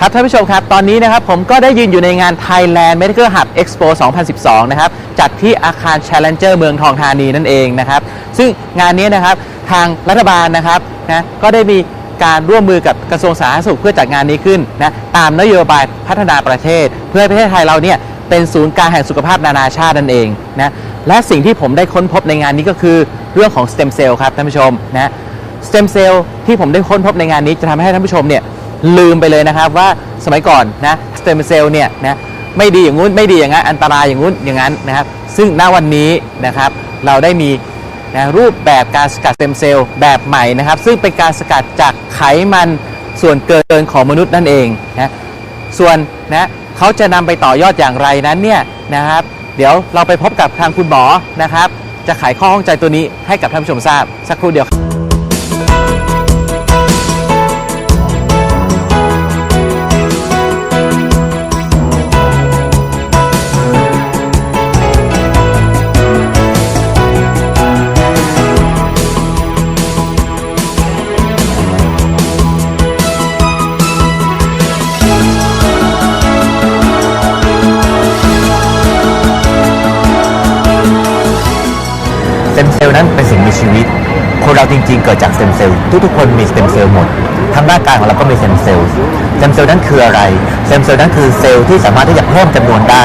ครับท่านผู้ชมครับ ตอนนี้นะครับผมก็ได้ยืนอยู่ในงาน Thailand Medical Hub Expo 2012 นะครับ จัดที่อาคาร Challenger เมืองทองธานีนั่นเองนะครับ ซึ่งงานนี้นะครับทางรัฐบาลนะครับนะก็ได้มีการร่วมมือกับกระทรวงสาธารณสุขเพื่อจัดงานนี้ขึ้นนะตามนโยบายพัฒนาประเทศ เพื่อให้ประเทศไทยเราเนี่ยเป็นศูนย์กลางแห่งสุขภาพนานาชาตินั่นเองนะและสิ่งที่ผมได้ค้นพบในงานนี้ก็คือเรื่องของสเต็มเซลล์ครับท่านผู้ชมนะสเต็มเซลล์ที่ผมได้ค้นพบในงานนี้จะทำให้ท่านผู้ชมเนี่ย ลืมไปเลยนะครับว่าสมัยก่อนนะสเต็มเซลล์เนี่ยนะไม่ดีอย่างงู้นไม่ดีอย่างนั้นอันตรายอย่างงู้นอย่างนั้นนะครับ ซึ่งณวันนี้นะครับเราได้มีนะรูปแบบการสกัดสเต็มเซลล์แบบใหม่นะครับ ซึ่งเป็นการสกัดจากไขมันส่วนเกินของมนุษย์นั่นเองนะส่วนนะเขาจะนำไปต่อยอดอย่างไรนั้นเนี่ยนะครับ เดี๋ยวเราไปพบกับทางคุณหมอนะครับ จะไขข้อข้องใจตัวนี้ให้กับท่านผู้ชมทราบสักครู่เดียว นั้นเป็นสิ่งมีชีวิต คนเราจริงๆ เกิดจากสเต็มเซลล์ทุกๆคนมีสเต็มเซลล์หมดทั้งร่างกายของเราก็มีสเต็มเซลล์สเต็มเซลล์นั้นคืออะไรสเต็มเซลล์นั้นคือเซลล์ที่สามารถที่จะเพิ่มจำนวนได้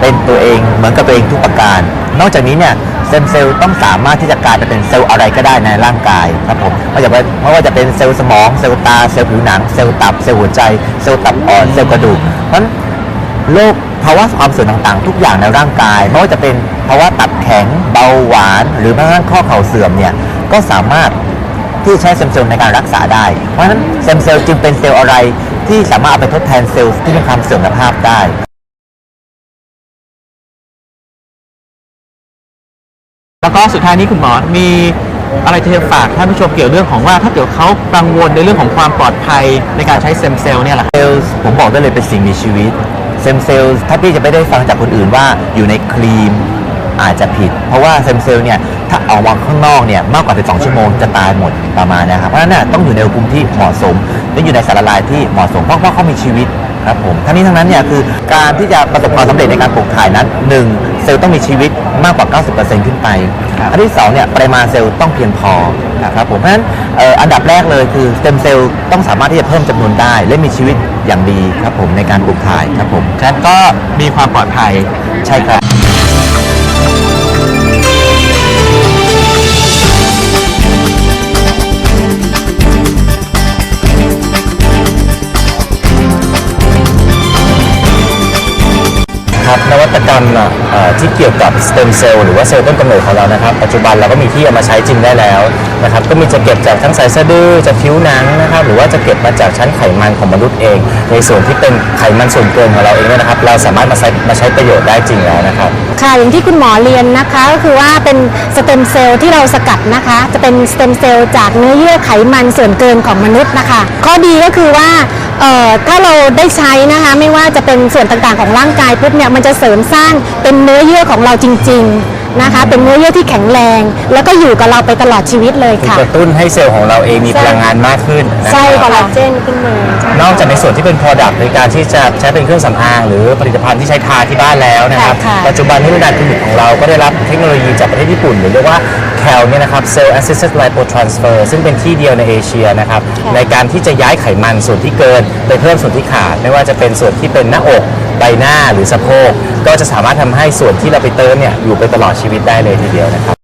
เป็นตัวเองเหมือนกับตัวเองทุกประการ นอกจากนี้เนี่ยสเตมเซลล์ต้องสามารถที่จะกลายไปเป็นเซลล์อะไรก็ได้ในร่างกายครับผมไม่ว่าจะเป็นไม่ว่าจะเป็นเซลล์สมอง เซลล์ตา เซลล์ผิวหนัง เซลล์ตับ เซลล์หัวใจ เซลล์ตับอ่อน เซลล์กระดูกเพราะฉะนั้น ภาวะความเสื่อมต่างๆ ทุกอย่างในร่างกายไม่ว่าจะเป็นภาวะตับแข็งเบาหวาน หรือแม้กระทั่งข้อเข่าเสื่อมเนี่ยก็สามารถที่จะใช้เซมเซลล์ในการรักษาได้ เพราะฉะนั้นเซมเซลล์จึงเป็นเซลล์อะไรที่สามารถเอาไปทดแทนเซลล์ที่มีความเสื่อมสภาพได้แล้วก็สุดท้ายนี้คุณหมอมีอะไรจะฝากท่านผู้ชมเกี่ยวเรื่องของว่าถ้าเกิดเขากังวลในเรื่องของความปลอดภัยในการใช้เซมเซลล์เนี่ยแหละครับเซลล์ผมบอกได้เลยเป็นสิ่งมีชีวิต เซมเซลล์ถ้าพี่จะไม่ได้ฟังจากคนอื่นว่าอยู่ในครีม อาจจะผิด เพราะว่าเซมเซลล์เนี่ยถ้าเอาวางข้างนอกเนี่ยมากกว่า12ชั่วโมงจะตายหมดประมาณนะครับเพราะฉะนั้นนะต้องอยู่ในอุณหภูมิที่เหมาะสมและอยู่ในสารละลายที่เหมาะสมเพราะว่าเขามีชีวิตครับผมทั้งนี้ทั้งนั้นเนี่ยคือการที่จะประสบความสำเร็จในการปลูกถ่ายนั้นหนึ่งเซลล์ต้องมีชีวิตมากกว่า 90%ขึ้นไปอันที่สองเนี่ยปริมาณเซลล์ต้องเพียงพอนะครับผมเพราะฉะนั้นเอ่ออันดับแรกเลยคือสเต็มเซลล์ต้องสามารถที่จะเพิ่มจำนวนได้ และมีชีวิตอย่างดีครับผมในการปลูกถ่ายครับผมฉะนั้นก็มีความปลอดภัยใช่ครับครับ เกี่ยวกับสเต็มเซลล์หรือว่าเซลล์ต้นกำเนิดของเรานะครับ ปัจจุบันเราก็มีที่เอามาใช้จริงได้แล้วนะครับ ก็มีจะเก็บจากทั้งสายสะดือจากผิวหนังนะครับ หรือว่าจะเก็บมาจากชั้นไขมันของมนุษย์เอง ในส่วนที่เป็นไขมันส่วนเกินของเราเองเนี่ยนะครับ เราสามารถมาใช้มาใช้ประโยชน์ได้จริงแล้วนะครับ ค่ะอย่างที่คุณหมอเรียนนะคะก็คือว่าเป็นสเต็มเซลล์ที่เราสกัดนะคะ จะเป็นสเต็มเซลล์จากเนื้อเยื่อไขมันส่วนเกินของมนุษย์นะคะ ข้อดีก็คือว่า ถ้าเราได้ใช้นะคะไม่ว่าจะเป็นส่วนต่างๆของร่างกายปุ๊บเนี่ยมันจะเสริมสร้างเป็นเนื้อเยื่อของเราจริง ๆนะคะ เป็นเนื้อเยื่อที่แข็งแรง แล้วก็อยู่กับเราไปตลอดชีวิตเลยค่ะ กระตุ้นให้เซลล์ของเราเองมีพลังงานมากขึ้นนะครับไส้คอลลาเจนขึ้นมาใช่นอกจากในส่วนที่เป็น Product ในการที่จะใช้เป็นเครื่องสำอาง หรือผลิตภัณฑ์ที่ใช้ทาที่บ้านแล้วนะครับ ค่ะปัจจุบันที่ในด้านคลินิกของเราก็ได้รับเทคโนโลยีจากประเทศญี่ปุ่นหรือเรียกว่า CAL เนี่ยนะครับ Cell Assisted Lipotransfer ซึ่งเป็นที่เดียวในเอเชียนะครับ ในการที่จะย้ายไขมันส่วนที่เกิน ไปเพิ่มส่วนที่ขาด ไม่ว่าจะเป็นส่วนที่เป็นหน้าอกใบหน้าหรือสะโพก ก็จะสามารถทำให้ส่วนที่เราไปเติมเนี่ยอยู่ไปตลอดชีวิตได้เลยทีเดียวนะครับ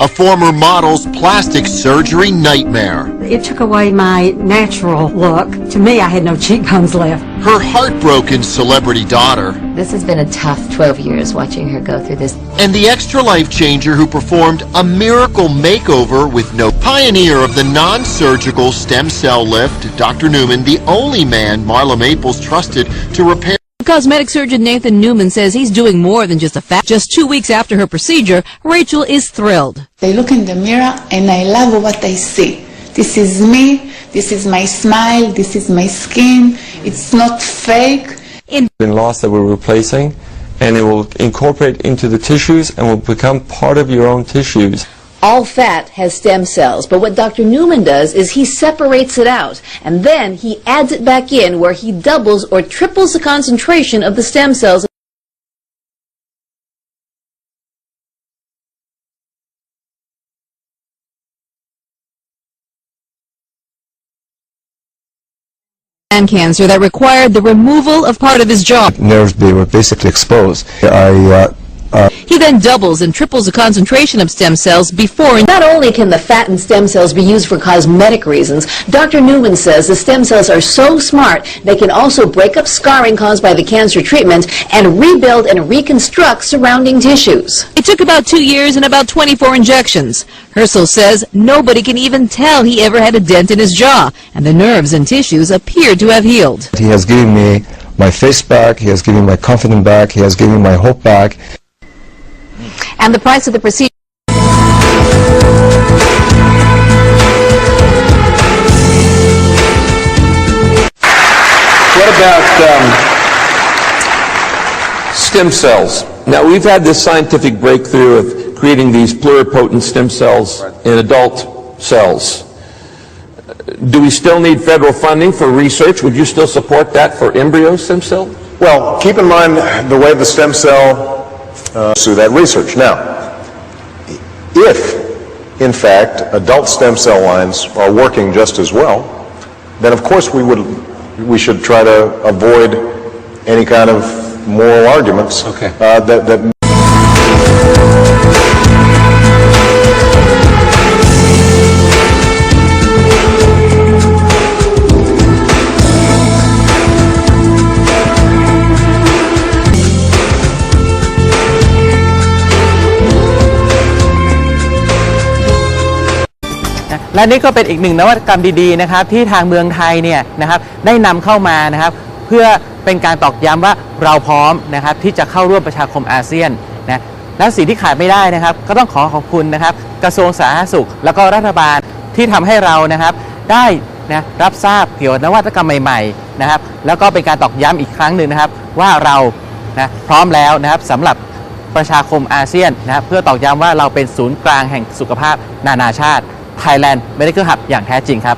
a former model's plastic surgery nightmare. It took away my natural look. To me, I had no cheekbones left. Her heartbroken celebrity daughter, This has been a tough 12 years watching her go through this. and the extra life changer who performed a miracle makeover with no pioneer of the non-surgical stem cell lift, Dr. Newman, the only man Marla Maples trusted to repair Cosmetic surgeon Nathan Newman says he's doing more than just a fat. Just two weeks after her procedure, Rachel is thrilled. They look in the mirror and I love what I see. This is me, this is my smile, this is my skin. It's not fake. In been lost that we're replacing, and it will incorporate into the tissues and will become part of your own tissues. All fat has stem cells, but what Dr. Newman does is he separates it out, and then he adds it back in where he doubles or triples the concentration of the stem cells. man cancer that required the removal of part of his jaw. Nerves they were basically exposed. I uh, He then doubles and triples the concentration of stem cells before Not only can the fattened stem cells be used for cosmetic reasons, Dr. Newman says the stem cells are so smart they can also break up scarring caused by the cancer treatment and rebuild and reconstruct surrounding tissues. It took about two years and about 24 injections. Hersel says nobody can even tell he ever had a dent in his jaw, and the nerves and tissues appear to have healed. he has given me my face back. He has given me my confidence back. He has given me my hope back. And the price of the procedure What about um, stem cells? Now, we've had this scientific breakthrough of creating these pluripotent stem cells in adult cells. Do we still need federal funding for research? Would you still support that for embryo stem cell? Well, keep in mind the way the stem cell uh, pursue that research. Now, if, in fact, adult stem cell lines are working just as well, then of course we would, we should try to avoid any kind of moral arguments Okay. uh, that, that และนี่ก็เป็นอีกหนึ่งนวัตกรรมดีๆนะครับที่ทางเมืองไทยเนี่ยนะครับได้นำเข้ามานะครับ เพื่อเป็นการตอกย้ำว่าเราพร้อมนะครับที่จะเข้าร่วมประชาคมอาเซียนนะและสิ่งที่ขาดไม่ได้นะครับ ก็ต้องขอขอบคุณนะครับ กระทรวงสาธารณสุข แล้วก็รัฐบาลที่ทำให้เรานะครับ ได้นะรับทราบเกี่ยวกับนวัตกรรมใหม่ๆนะครับ แล้วก็เป็นการตอกย้ำอีกครั้งหนึ่งนะครับ ว่าเรานะพร้อมแล้วนะครับสำหรับประชาคมอาเซียนนะครับเพื่อตอกย้ำว่าเราเป็นศูนย์กลางแห่งสุขภาพนานาชาติ Thailand Medical Hub อย่างแท้จริงครับ